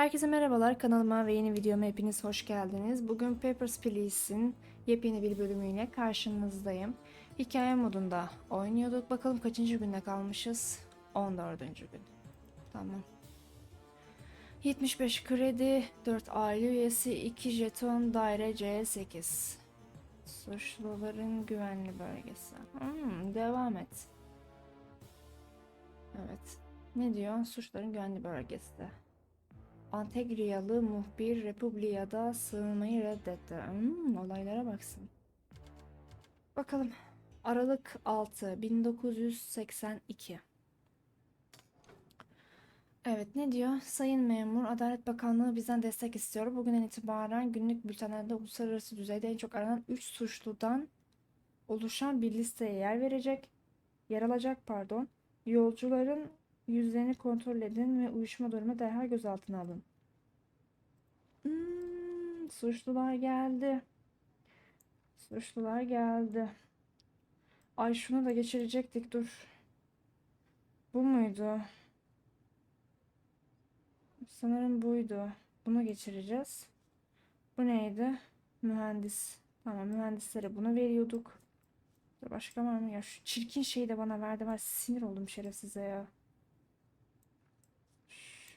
Herkese merhabalar kanalıma ve yeni videoma hepiniz hoş geldiniz. Bugün Papers, Please'in yepyeni bir bölümüyle karşınızdayım. Hikaye modunda oynuyorduk. Bakalım kaçıncı günde kalmışız? 14. gün. Tamam. 75 kredi, 4 aile üyesi, 2 jeton, daire C8. Suçluların güvenli bölgesi. Hmm, devam et. Evet. Ne diyor? Suçların güvenli bölgesi. Antegriyalı muhbir Republia'da sığınmayı reddetti. Hmm, olaylara baksın. Bakalım. Aralık 6 1982. Evet ne diyor? Sayın memur, Adalet Bakanlığı bizden destek istiyor. Bugünden itibaren günlük bültenlerde uluslararası düzeyde en çok aranan 3 suçludan oluşan bir listeye yer verecek. Yer alacak pardon. Yolcuların yüzlerini kontrol edin ve uyuşma durumu derhal gözaltına alın. Hmm, suçlular geldi. Suçlular geldi. Ay şunu da geçirecektik dur. Bu muydu? Sanırım buydu. Bunu geçireceğiz. Bu neydi? Mühendis. Tamam mühendislere bunu veriyorduk. Başka var mı? Ya şu çirkin şeyi de bana verdi var. Sinir oldum şerefsize ya.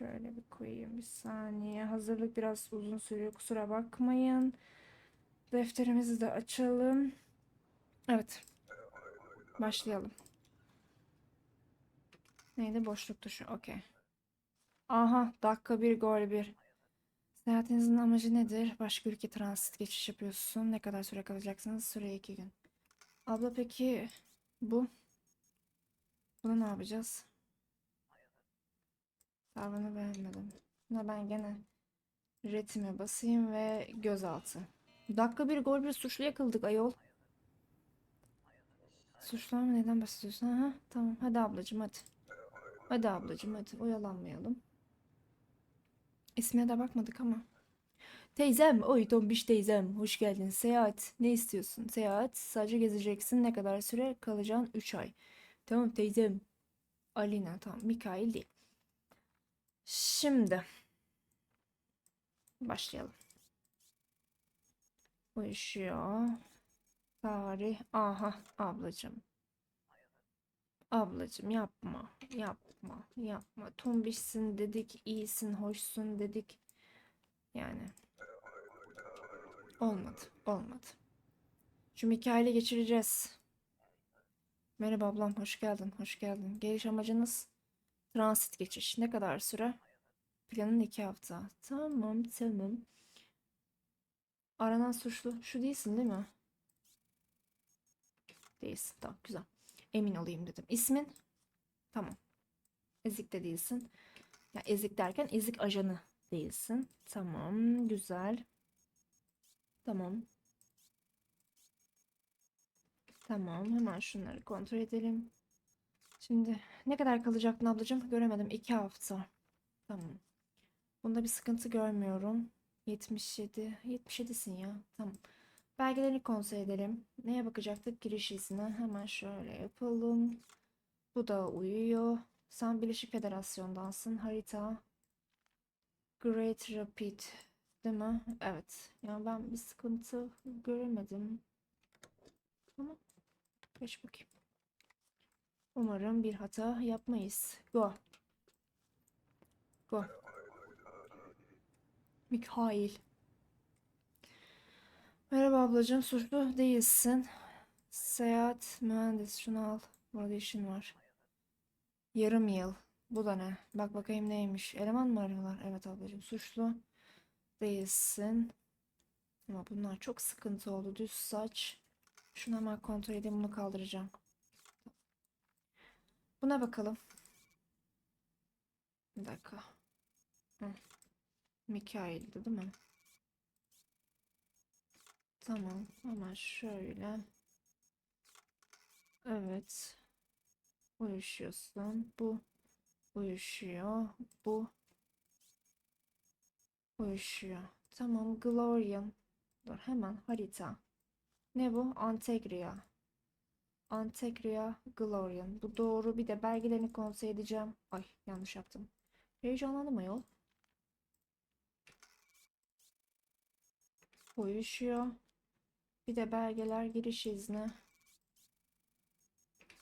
Şöyle bir koyayım bir saniye. Hazırlık biraz uzun sürüyor. Kusura bakmayın. Defterimizi de açalım. Evet. Başlayalım. Neydi? Boşluk tuşu. Okey. Aha. Dakika bir gol bir. Seyahatinizin amacı nedir? Başka ülke transit geçiş yapıyorsun. Ne kadar süre kalacaksınız? Süre iki gün. Abla peki bu? Bunu ne yapacağız? Tavrını beğenmedim. Buna ben gene retime basayım ve gözaltı. Dakika bir gol bir suçlu yakaladık ayol. Suçlu mı neden bahsediyorsun? Aha, tamam hadi ablacığım hadi. Hadi ablacığım hadi oyalanmayalım. İsmine de bakmadık ama. Teyzem, oy tombiş teyzem, hoş geldin. Seyahat, ne istiyorsun? Seyahat, sadece gezeceksin. Ne kadar süre kalacaksın? 3 ay. Tamam teyzem. Alina, tamam. Mikail değil. Şimdi başlayalım. Uyuşuyor. Tarih. Aha ablacığım. Ablacığım yapma. Yapma. Yapma. Tombişsin dedik. iyisin, hoşsun dedik. Yani. Olmadı. Olmadı. Şu Mikail'i geçireceğiz. Merhaba ablam. Hoş geldin. Hoş geldin. Geliş amacınız transit geçiş. Ne kadar süre? Planın iki hafta. Tamam, tamam. Aranan suçlu. Şu değilsin değil mi? Değilsin. Tamam, güzel. Emin olayım dedim. İsmin? Tamam. Ezik de değilsin. Ya ezik derken ezik ajanı değilsin. Tamam, güzel. Tamam. Tamam, hemen şunları kontrol edelim. Şimdi ne kadar kalacaktın ablacığım? Göremedim. İki hafta. Tamam. Bunda bir sıkıntı görmüyorum. 77. 77'sin ya. Tamam. Belgelerini kontrol edelim. Neye bakacaktık? Giriş izni. Hemen şöyle yapalım. Bu da uyuyor. Sen Birleşik Federasyon'dansın. Harita. Great Rapid. Değil mi? Evet. Yani ben bir sıkıntı göremedim. Tamam. Geç bakayım. Umarım bir hata yapmayız. Go. Go. Mikhail. Merhaba ablacığım. Suçlu değilsin. Seyahat mühendis. Şunu al. Burada işin var. Yarım yıl. Bu da ne? Bak bakayım neymiş. Eleman mı arıyorlar? Evet ablacığım. Suçlu değilsin. Ama bunlar çok sıkıntı oldu. Düz saç. Şunu hemen kontrol edeyim. Bunu kaldıracağım. Buna bakalım. Bir dakika. Hı. Mikail'di değil mi? Tamam. Hemen şöyle. Evet. Uyuşuyorsun. Bu uyuşuyor. Bu uyuşuyor. Tamam. Glorian. Dur hemen harita. Ne bu? Antegria. Antekria Glorian. Bu doğru. Bir de belgelerini kontrol edeceğim. Ay yanlış yaptım. Heyecanlandım ayol. Uyuşuyor. Bir de belgeler giriş izni.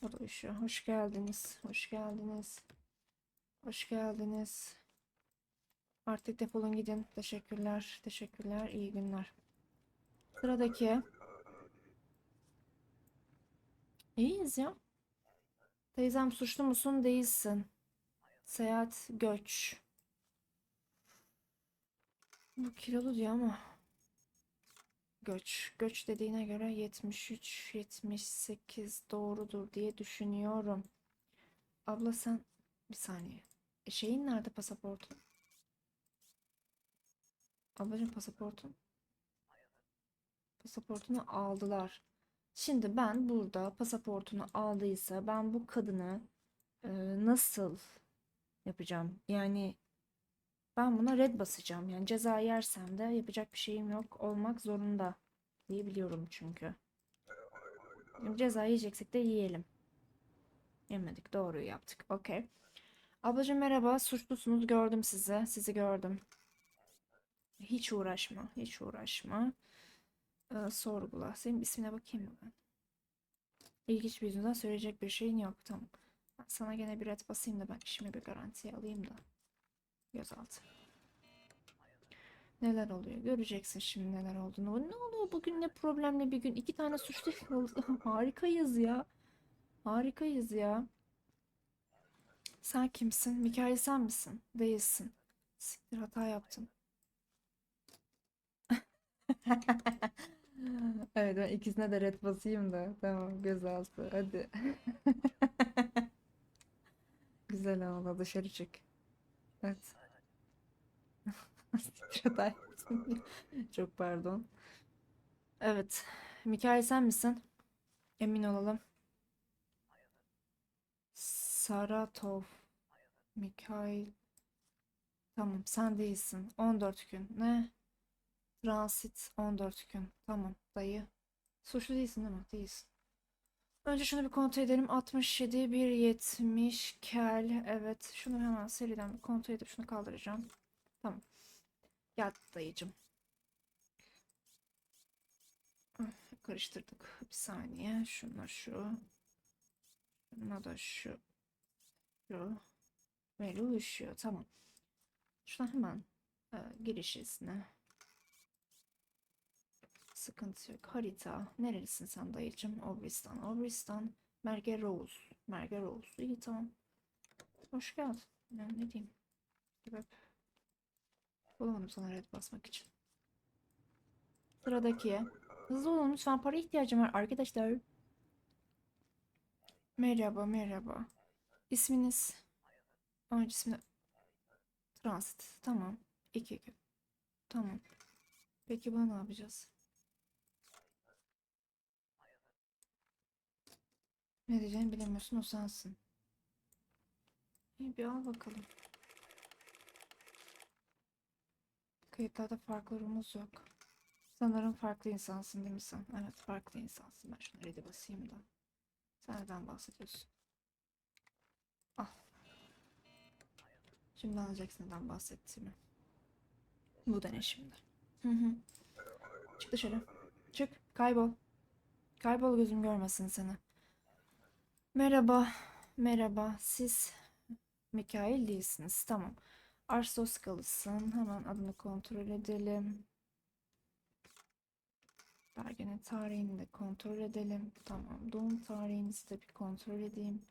O da uyuşuyor. Hoş geldiniz. Hoş geldiniz. Hoş geldiniz. Artık defolun gidin. Teşekkürler. Teşekkürler. İyi günler. Sıradaki İyiyiz ya. Teyzem suçlu musun? Değilsin. Seyahat göç. Bu kilolu diyor ama. Göç. Göç dediğine göre 73, 78 doğrudur diye düşünüyorum. Abla sen bir saniye. E, şeyin nerede pasaportun? Ablacığım pasaportun. Pasaportunu aldılar. Şimdi ben burada pasaportunu aldıysa ben bu kadını e, nasıl yapacağım? Yani ben buna red basacağım. Yani ceza yersem de yapacak bir şeyim yok. Olmak zorunda diye biliyorum çünkü. Ceza yiyeceksek de yiyelim. Yemedik. Doğruyu yaptık. Okey. Ablacığım merhaba. Suçlusunuz. Gördüm sizi. Sizi gördüm. Hiç uğraşma. Hiç uğraşma. Ee, sorgula. Senin ismine bakayım mı ben? İlginç bir yüzünden söyleyecek bir şeyin yok. Tamam. Ben sana gene bir red basayım da ben işimi bir garantiye alayım da. Gözaltı. Neler oluyor? Göreceksin şimdi neler olduğunu. Ne oluyor bugün ne problemli bir gün? İki tane suçlu. Harikayız ya. Harikayız ya. Sen kimsin? Mikail sen misin? Değilsin. Siktir hata yaptım. Evet ben ikisine de red basayım da. Tamam gözaltı hadi. Güzel ağla dışarı çık. Evet. Çok pardon. Evet. Mikail sen misin? Emin olalım. Saratov. Mikail. Tamam sen değilsin. 14 gün. Ne? Transit 14 gün. Tamam dayı. Suçlu değilsin değil mi? Değilsin. Önce şunu bir kontrol edelim. 67, 170, kel. Evet. Şunu hemen seriden bir kontrol edip şunu kaldıracağım. Tamam. Gel dayıcım. Karıştırdık. Bir saniye. Şuna şu. Şuna da şu. Şu. Böyle uyuşuyor. Tamam. Şuna hemen e, giriş izni. Sıkıntı yok. Harita. Nerelisin sen dayıcım? Obristan. Obristan. Merge Rose. Merge Rose. İyi tamam. Hoş geldin. Ya, ne diyeyim? Sebep. Bulamadım sana red basmak için. Sıradaki. Hızlı olun lütfen. Para ihtiyacım var arkadaşlar. Merhaba merhaba. İsminiz? Önce ismini... Transit. Tamam. İki gün. Tamam. Peki bunu ne yapacağız? Ne diyeceğini bilemiyorsun o sensin. İyi bir al bakalım. Kayıtlarda farklarımız yok. Sanırım farklı insansın değil mi sen? Evet farklı insansın. Ben şunu ready basayım da. Sen neden bahsediyorsun? Al. Şimdi anlayacaksın neden bahsettiğimi. Bu da ne şimdi? Hı hı. Çık dışarı. Çık. Kaybol. Kaybol gözüm görmesin seni. Merhaba. Merhaba. Siz Mikail değilsiniz. Tamam. Arsos kalısın. Hemen adını kontrol edelim. Belgenin tarihini de kontrol edelim. Tamam. Doğum tarihinizi de bir kontrol edeyim.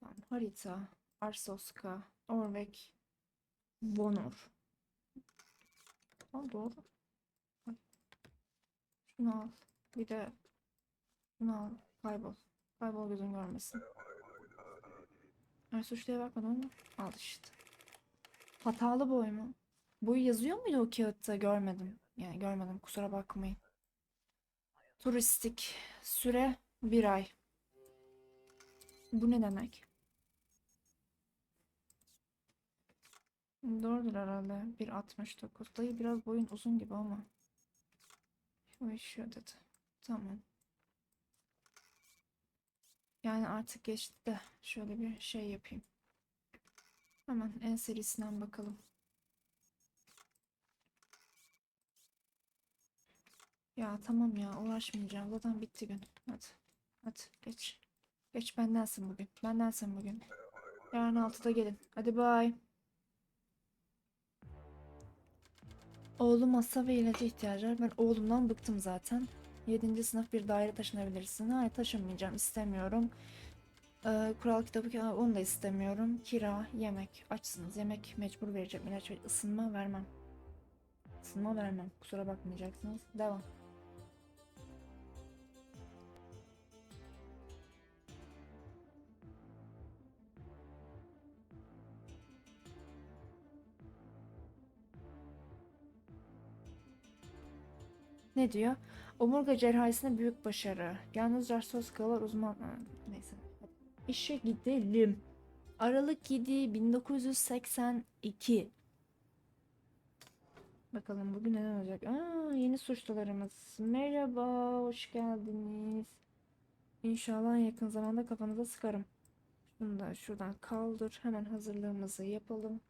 Tamam. Harita. Arsoska. Orvek. Bonur. Tamam doğru. Şunu al. Bir de şunu al. Kaybol. Kaybol gözün görmesin. Ay suçluya bakmadım ama al işte. Hatalı boy mu? Boyu yazıyor muydu o kağıtta? Görmedim. Yani görmedim kusura bakmayın. Turistik süre bir ay. Bu ne demek? Doğrudur herhalde. 1.69. Dayı biraz boyun uzun gibi ama. Uyuşuyor dedi. Tamam. Yani artık geçti de şöyle bir şey yapayım. Hemen en serisinden bakalım. Ya tamam ya uğraşmayacağım. Zaten bitti gün. Hadi. Hadi geç. Geç bendensin bugün. Bendensin bugün. Yarın 6'da gelin. Hadi bay. Oğlum hasta ve ilaca ihtiyacı var. Ben oğlumdan bıktım zaten. 7. sınıf bir daire taşınabilirsin. Hayır taşınmayacağım. istemiyorum. Ee, kural kitabı ki- onu da istemiyorum. Kira, yemek. Açsınız. Yemek mecbur vereceğim. İlaç ve ısınma vermem. Isınma vermem. Kusura bakmayacaksınız. Devam. Ne diyor? Omurga cerrahisinde büyük başarı. Yalnızca söz kalar uzman... Neyse. İşe gidelim. Aralık 7 1982. Bakalım bugün neler olacak. Aa, yeni suçlularımız. Merhaba, hoş geldiniz. İnşallah yakın zamanda kafanıza sıkarım. Şunu da şuradan kaldır. Hemen hazırlığımızı yapalım.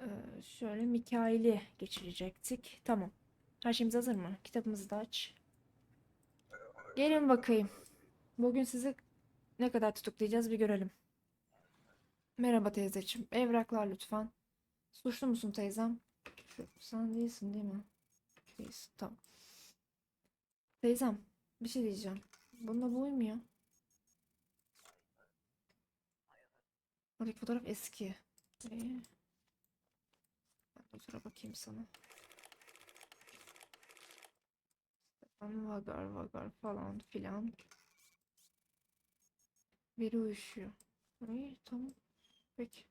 Ee, şöyle Mikail'i geçirecektik. Tamam. Her şeyimiz hazır mı? Kitabımızı da aç. Gelin bakayım. Bugün sizi ne kadar tutuklayacağız bir görelim. Merhaba teyzeciğim. Evraklar lütfen. Suçlu musun teyzem? Sen değilsin değil mi? Değilsin. Tamam. Teyzem bir şey diyeceğim. Bunda bu uymuyor. Oradaki fotoğraf eski. Ee, sıra bakayım sana. Stefan Vagar Vagar falan filan. Biri uyuşuyor. İyi tamam. Peki.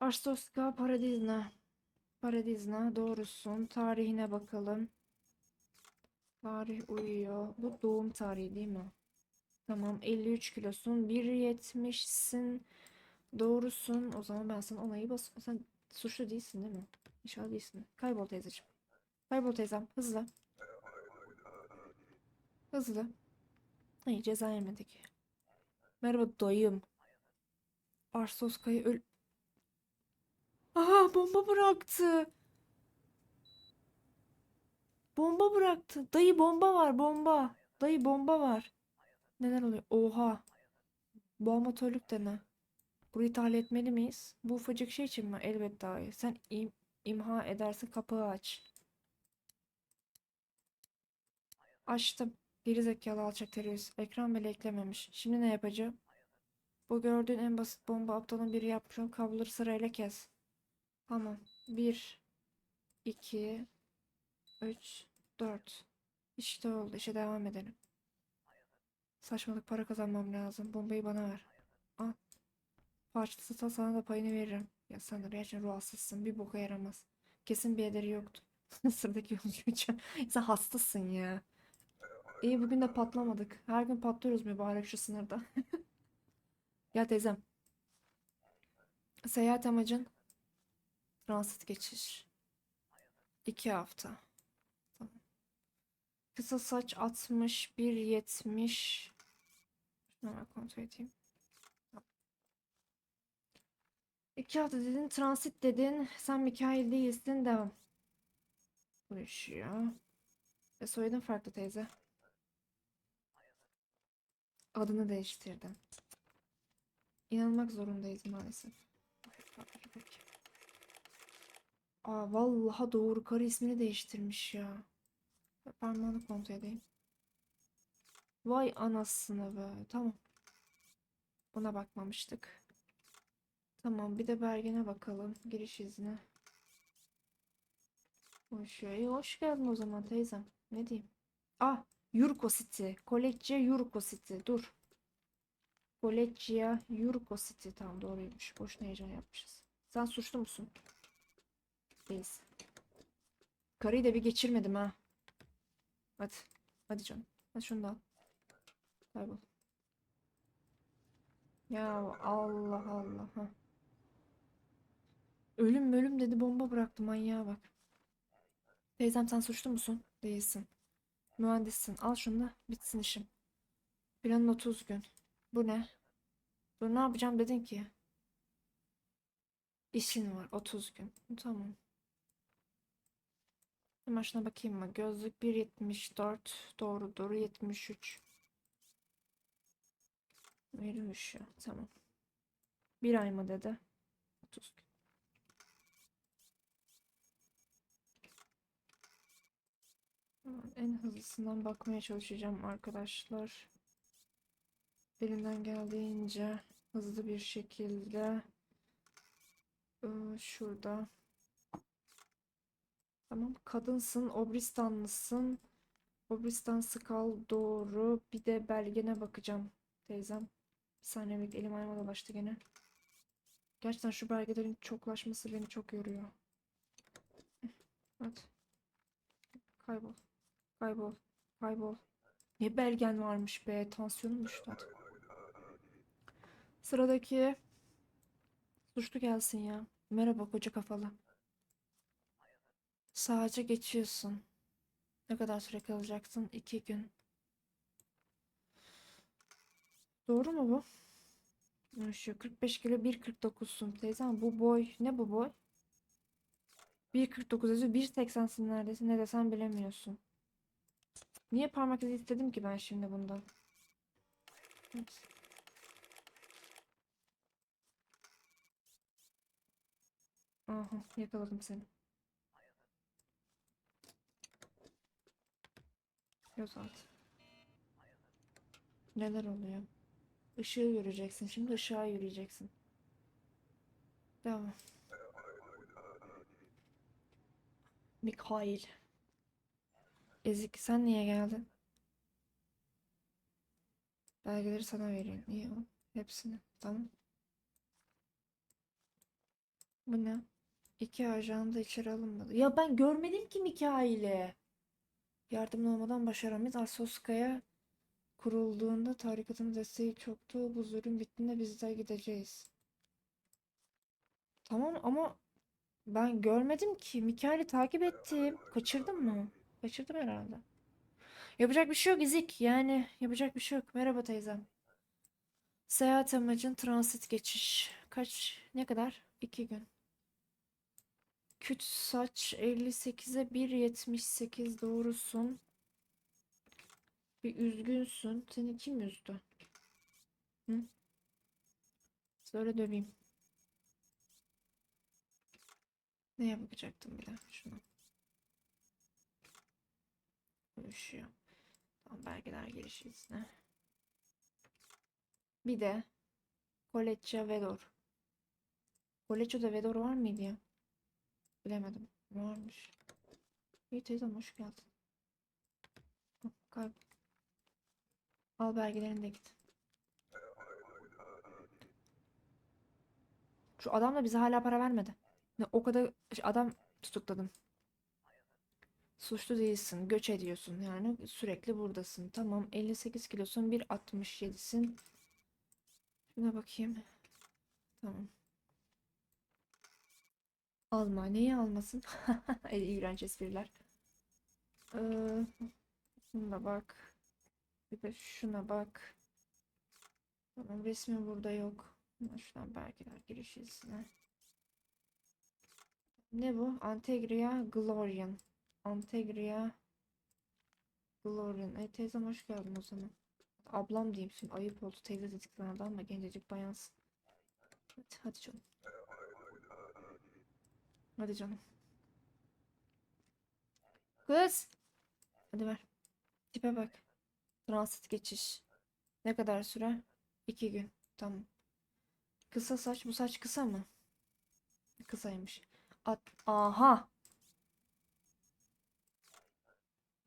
Arstoska Paradizna. Paradizna doğrusun. Tarihine bakalım. Tarih uyuyor. Bu doğum tarihi değil mi? Tamam 53 kilosun. 1.70'sin. Doğrusun. O zaman ben sana onayı bas. Sen suçlu değilsin değil mi? İnşallah değilsin. Kaybol teyzeciğim. Kaybol teyzem. Hızlı. Hızlı. Hayır ceza yemedik. Merhaba dayım. Arstoska'yı öl... Aha bomba bıraktı. Bomba bıraktı. Dayı bomba var bomba. Dayı bomba var. Neler oluyor? Oha. Bu amatörlük de ne? Burayı tahliye etmeli miyiz? Bu ufacık şey için mi? Elbette hayır. Sen im imha edersin kapağı aç. Açtım. Gerizekalı alçak terörist. Ekran bile eklememiş. Şimdi ne yapacağım? Bu gördüğün en basit bomba aptalın biri yapmış. ol. Kabloları sırayla kes. Tamam. 1 2 3 4 İşte oldu. İşe devam edelim. Saçmalık para kazanmam lazım. Bombayı bana ver. Al. Parçası sana da payını veririm. Ya sen de gerçekten ruh hastasısın. Bir boka yaramaz. Kesin bir ederi yoktu. Sıradaki yolcu için. Sen hastasın ya. İyi bugün de patlamadık. Her gün patlıyoruz mübarek şu sınırda. Gel teyzem. Seyahat amacın transit geçiş. İki hafta. Kısa saç 60, 1.70. Şunu hemen kontrol edeyim. Tamam. İki hafta dedin, transit dedin. Sen Mikail değilsin, devam. Uyuşuyor. Ve soyadın farklı teyze. Adını değiştirdin. İnanmak zorundayız maalesef. Aa vallahi doğru karı ismini değiştirmiş ya. Parmağını kontrol edeyim. Vay anasını be. Tamam. Buna bakmamıştık. Tamam bir de belgene bakalım. Giriş izni. Hoş, iyi, hoş geldin o zaman teyzem. Ne diyeyim? Ah Yurko City. Kolecce Yurko City. Dur. Koleccia Yurko City. Tamam doğruymuş. Boşuna heyecan yapmışız. Sen suçlu musun? Değilsin. Karıyı da bir geçirmedim ha. Hadi. Hadi canım. Hadi şunu da al. Kaybol. Ya Allah Allah. Ha. Ölüm ölüm dedi bomba bıraktı manyağa bak. Teyzem sen suçlu musun? Değilsin. Mühendissin. Al şunu da bitsin işim. Planın 30 gün. Bu ne? Bu ne yapacağım dedin ki? İşin var 30 gün. Tamam. Hemen bakayım mı? Gözlük 1.74 doğrudur. 73. Veriyor ya. Tamam. Bir ay mı dedi? 30 gün. En hızlısından bakmaya çalışacağım arkadaşlar. Elimden geldiğince hızlı bir şekilde Ee, şurada. Tamam. Kadınsın. Obristanlısın. Obristan Skal doğru. Bir de belgene bakacağım teyzem. Bir saniye bekle. Elim ayağıma dolaştı gene. Gerçekten şu belgelerin çoklaşması beni çok yoruyor. Hadi. Kaybol. Kaybol. Kaybol. Ne belgen varmış be. Tansiyonum düştü. Sıradaki suçlu gelsin ya. Merhaba koca kafalı. Sadece geçiyorsun. Ne kadar süre kalacaksın? İki gün. Doğru mu bu? Şu 45 kilo 1.49'sun teyzem bu boy ne bu boy? 1.49 yazıyor 1.80'sin neredeyse ne desem bilemiyorsun. Niye parmak izi istedim ki ben şimdi bundan? Evet. Aha yakaladım seni. Göz altı. Neler oluyor? Işığı göreceksin. Şimdi ışığa yürüyeceksin. Devam. Mikail. Ezik sen niye geldin? Belgeleri sana vereyim. İyi o. Hepsini. Tamam. Bu ne? İki ajan da içeri alınmadı. Ya ben görmedim ki Mikail'i. Yardımın olmadan başaramayız. Asoska'ya kurulduğunda tarikatın desteği çoktu. Bu zulüm bittiğinde biz de gideceğiz. Tamam ama ben görmedim ki. Mikail'i takip ettim. Kaçırdım mı? Kaçırdım herhalde. Yapacak bir şey yok İzik. Yani yapacak bir şey yok. Merhaba teyzem. Seyahat amacın transit geçiş. Kaç? Ne kadar? İki gün. Küt saç 58'e 1.78 doğrusun. Bir üzgünsün. Seni kim üzdü? Hı? Söyle döveyim. Ne yapacaktım bir de şunu. Uyuşuyor. Tamam belgeler girişi izni. Bir de Koleçya Vedor. Koleçyo'da Vedor var mıydı ya? Bilemedim. Varmış. İyi teyzem hoş geldin. Kalp. Al belgelerini de git. Şu adam da bize hala para vermedi. Ne o kadar adam tutukladım. Suçlu değilsin. Göç ediyorsun. Yani sürekli buradasın. Tamam. 58 kilosun. 1.67'sin. Şuna bakayım. Tamam. Alma. Neyi almasın? İğrenç espriler. Ee, şuna bak. Bir de şuna bak. Tamam resmi burada yok. Şuradan belgeler giriş izni. Ne bu? Antegria Glorian. Antegria Glorian. E teyzem hoş geldin o zaman. Ablam diyeyim şimdi ayıp oldu. Teyze dedik sana ama gencecik bayansın. Hadi, hadi canım. Hadi canım. Kız. Hadi ver. Tipe bak. Transit geçiş. Ne kadar süre? İki gün. Tamam. Kısa saç. Bu saç kısa mı? Kısaymış. At. Aha.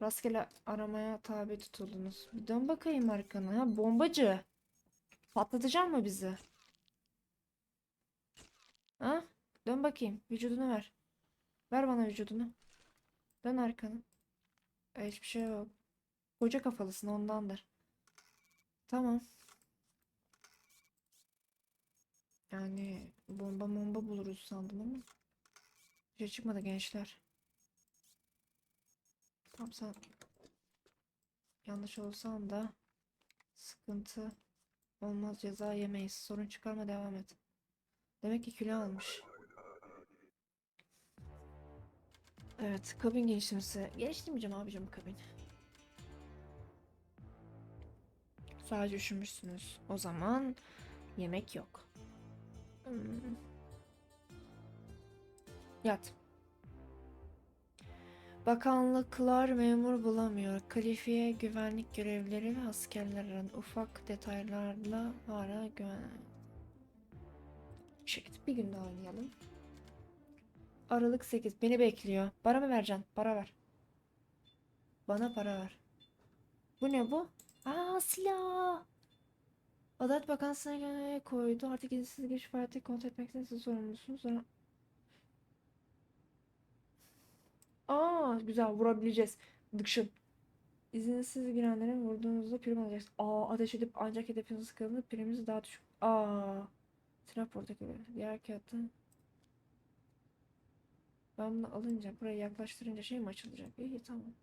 Rastgele aramaya tabi tutuldunuz. Bir dön bakayım arkana. Ha, bombacı. Patlatacak mı bizi? Ha? Dön bakayım. Vücudunu ver. Ver bana vücudunu. Dön arkanı. E, hiçbir şey yok. Koca kafalısın ondandır. Tamam. Yani bomba bomba buluruz sandım ama. Bir şey çıkmadı gençler. Tamam sen yanlış olsan da sıkıntı olmaz ceza yemeyiz. Sorun çıkarma devam et. Demek ki kilo almış. Evet, kabin geliştirmesi. Geliştirmeyeceğim abicim kabin. Sadece üşümüşsünüz. O zaman yemek yok. Hmm. Yat. Bakanlıklar memur bulamıyor. Kalifiye güvenlik görevlileri ve askerlerin ufak detaylarla hala güven... Şirket bir gün daha oynayalım. Aralık 8. Beni bekliyor. Para mı vereceksin? Para ver. Bana para ver. Bu ne bu? Aa silah. Adalet Bakanlığı'na koydu. Artık izinsiz giriş faaliyeti kontrol etmekten siz sorumlusunuz. Sonra... Aa güzel vurabileceğiz. Dıkşın. İzinsiz girenlerin vurduğunuzda prim alacaksınız. Aa ateş edip ancak hedefinizi sıkıldığında priminiz daha düşük. Aa. Silah portakali. Diğer kağıttan. Ben bunu alınca buraya yaklaştırınca şey mi açılacak? İyi tamam.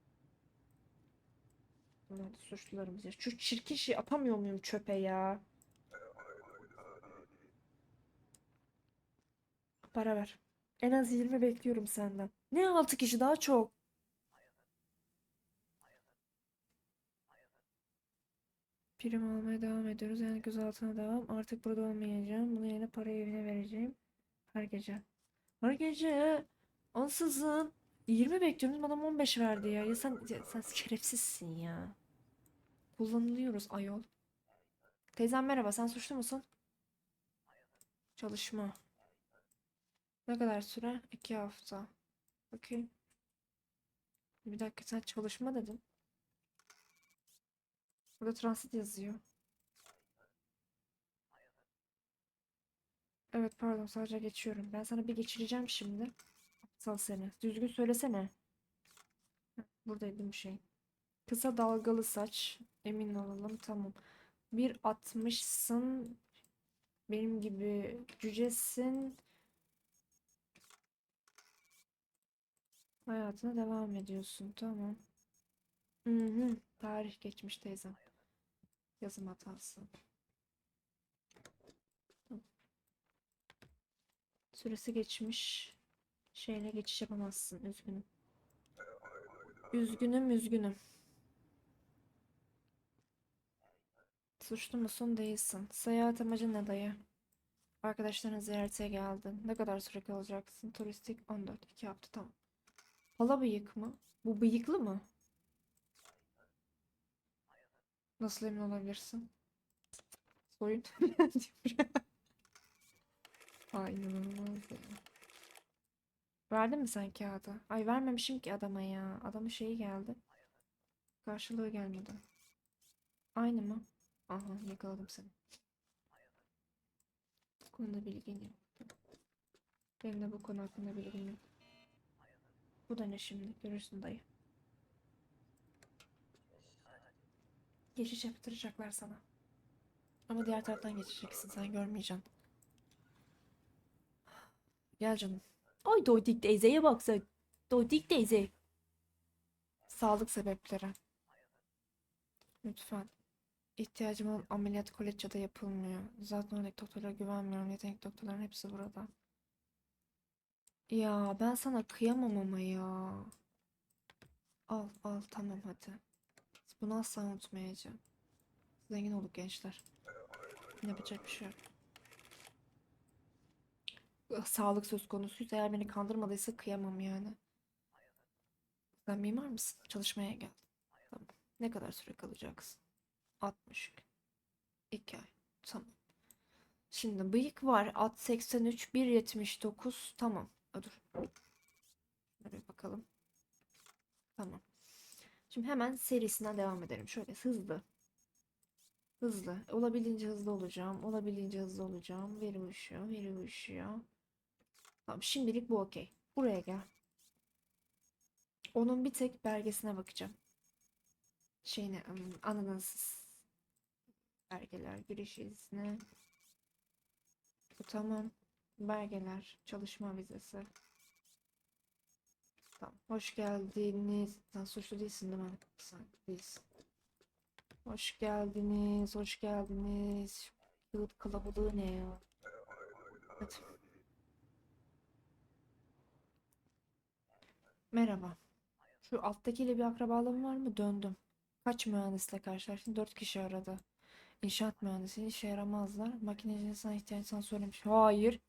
Bunlar da suçlularımız ya. Şu çirkin şey atamıyor muyum çöpe ya? Para ver. En az 20 bekliyorum senden. Ne 6 kişi daha çok. Prim almaya devam ediyoruz. Yani gözaltına devam. Artık burada olmayacağım. Bunu yerine para evine vereceğim. Her gece. Her gece. Ansızın. 20 bekliyoruz. Adam 15 verdi ya. Ya sen, ya sen şerefsizsin ya. Kullanılıyoruz ayol. Teyzem merhaba. Sen suçlu musun? Çalışma. Ne kadar süre? İki hafta. Bakayım. Bir dakika sen çalışma dedin. Burada transit yazıyor. Evet pardon sadece geçiyorum. Ben sana bir geçireceğim şimdi. Aptal seni. Düzgün söylesene. Buradaydı bir şey. Kısa dalgalı saç. Emin olalım tamam. 1.60'sın. Benim gibi cücesin. Hayatına devam ediyorsun. Tamam. Hı hı. Tarih geçmiş teyzem. Yazım hatası. Süresi geçmiş. Şeyle geçiş yapamazsın. Üzgünüm. Üzgünüm, üzgünüm. Suçlu musun? Değilsin. Seyahat amacın ne dayı? Arkadaşların ziyarete geldin. Ne kadar süre kalacaksın? Turistik 14. 2 hafta tamam. Hala bıyık mı? Bu bıyıklı mı? Nasıl emin olabilirsin? Soyun. Ay inanılmaz ya. Verdin mi sen kağıdı? Ay vermemişim ki adama ya. Adamın şeyi geldi. Karşılığı gelmedi. Aynı mı? Aha yakaladım seni. Bu konuda bilgin yok. Benim de bu konu hakkında bilgim yok. Bu da ne şimdi? Görürsün dayı. Geçiş yaptıracaklar sana. Ama diğer taraftan geçeceksin. Sen görmeyeceksin. Gel canım. Ay Dodik teyzeye bak sen. Dodik teyze. Sağlık sebepleri. Lütfen. İhtiyacım olan ameliyat Koleçya'da yapılmıyor. Zaten oradaki doktorlara güvenmiyorum. Yetenekli doktorların hepsi burada. Ya ben sana kıyamam ama ya. Al al tamam hadi. Bunu asla unutmayacağım. Zengin olduk gençler. Yapacak bir şey yok. Ah, Sağlık söz konusuysa eğer beni kandırmadıysa kıyamam yani. Sen mimar mısın? Çalışmaya geldim. Tamam. Ne kadar süre kalacaksın? 60 gün. 2 ay. Tamam. Şimdi bıyık var. At 83, 1.79. Tamam. Dur. Şöyle bakalım. Tamam. Şimdi hemen serisinden devam edelim. Şöyle hızlı. Hızlı. Olabildiğince hızlı olacağım. Olabildiğince hızlı olacağım. Veri uyuşuyor. Veri uyuşuyor. Tamam şimdilik bu okey. Buraya gel. Onun bir tek belgesine bakacağım. Şeyine ım, ananasız belgeler giriş izni. Bu tamam. Belgeler, çalışma vizesi. Tamam. Hoş geldiniz. Sen suçlu değilsin değil mi? Sen değilsin. Hoş geldiniz. Hoş geldiniz. Kağıt kalabalığı ne ya? Hadi. Merhaba. Şu alttakiyle bir akrabalığım var mı? Döndüm. Kaç mühendisle karşılaştım? Dört kişi aradı. İnşaat mühendisi işe yaramazlar. Makinecinin sana ihtiyaç sana söylemiş. Hayır.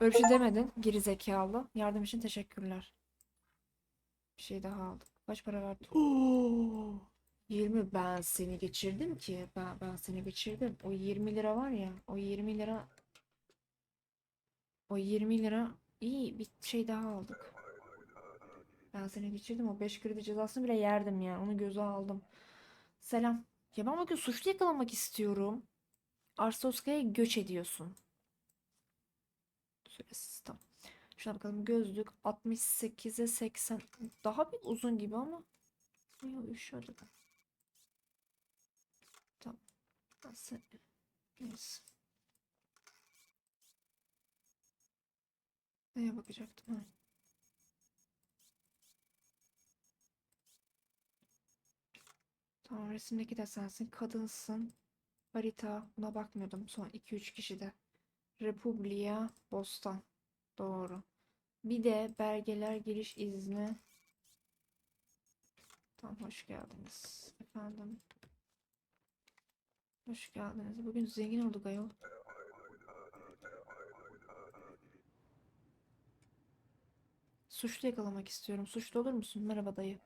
Öyle bir şey demedin. Geri zekalı. Yardım için teşekkürler. Bir şey daha aldık. Kaç para verdin? Oo, 20 ben seni geçirdim ki. Ben, ben seni geçirdim. O 20 lira var ya. O 20 lira o 20 lira iyi bir şey daha aldık. Ben seni geçirdim. O 5 kredi cezasını bile yerdim ya. Onu göze aldım. Selam. Ya ben bugün suçlu yakalamak istiyorum. Arstoska'ya göç ediyorsun. Süresiz tamam. Şuna bakalım. Gözlük 68'e 80. Daha bir uzun gibi ama. Yok şöyle de. Tamam. Nasıl? Neyse. Neye bakacaktım? Ha. Tamam resimdeki de sensin. Kadınsın. Harita. Buna bakmıyordum. Son 2-3 kişi de. Republia Bostan. Doğru. Bir de belgeler giriş izni. Tamam hoş geldiniz. Efendim. Hoş geldiniz. Bugün zengin olduk ayol. Suçlu yakalamak istiyorum. Suçlu olur musun? Merhaba dayı.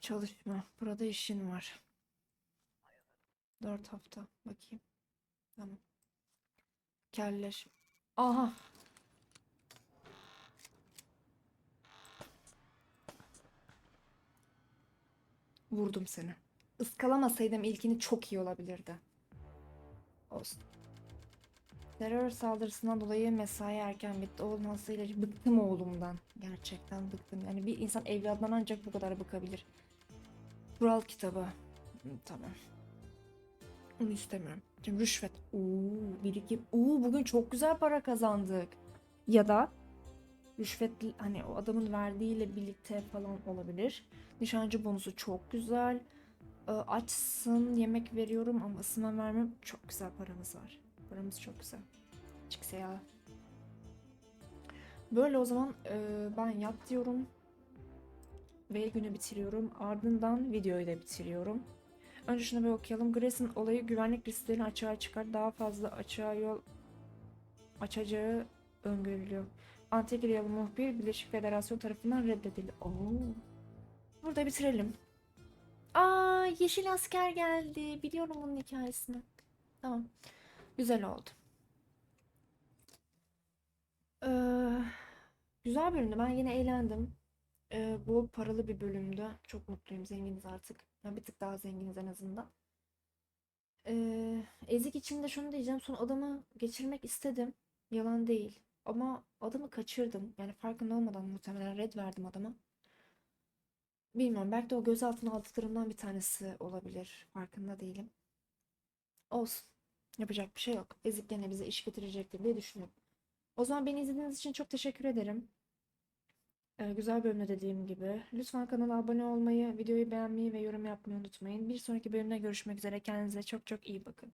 Çalışma. Burada işin var. Dört hafta. Bakayım. Tamam. Kelleş. Aha. Vurdum seni. Iskalamasaydım ilkini çok iyi olabilirdi. Olsun. Terör saldırısından dolayı mesai erken bitti. Oğlum hastayla bıktım oğlumdan. Gerçekten bıktım. Yani bir insan evladından ancak bu kadar bıkabilir. Kural kitabı. Tamam. Onu istemiyorum. Rüşvet. Oo, birikim. Oo, bugün çok güzel para kazandık. Ya da rüşvet hani o adamın verdiğiyle birlikte falan olabilir. Nişancı bonusu çok güzel. Ee, açsın yemek veriyorum ama ısınma vermem. Çok güzel paramız var. Paramız çok güzel. Çıksa ya. Böyle o zaman e, ben yat diyorum. Ve günü bitiriyorum. Ardından videoyu da bitiriyorum. Önce şunu bir okuyalım. Grace'in olayı güvenlik risklerini açığa çıkar. Daha fazla açığa yol açacağı öngörülüyor. Antigriyalı muhbir Birleşik Federasyon tarafından reddedildi. Oo. Burada bitirelim. Aa, yeşil asker geldi. Biliyorum bunun hikayesini. Tamam. Güzel oldu. Ee, güzel bölümdü. Ben yine eğlendim. Ee, bol paralı bir bölümdü. Çok mutluyum. Zenginiz artık. Yani bir tık daha zenginiz en azından. Ee, ezik içinde şunu diyeceğim. Son adamı geçirmek istedim. Yalan değil. Ama adamı kaçırdım. Yani farkında olmadan muhtemelen red verdim adama. Bilmiyorum. Belki de o gözaltına aldıklarımdan bir tanesi olabilir. Farkında değilim. Olsun. Yapacak bir şey yok. Ezik gene bize iş getirecektir diye düşünüyorum. O zaman beni izlediğiniz için çok teşekkür ederim. Ee, güzel bölümde dediğim gibi. Lütfen kanala abone olmayı, videoyu beğenmeyi ve yorum yapmayı unutmayın. Bir sonraki bölümde görüşmek üzere. Kendinize çok çok iyi bakın.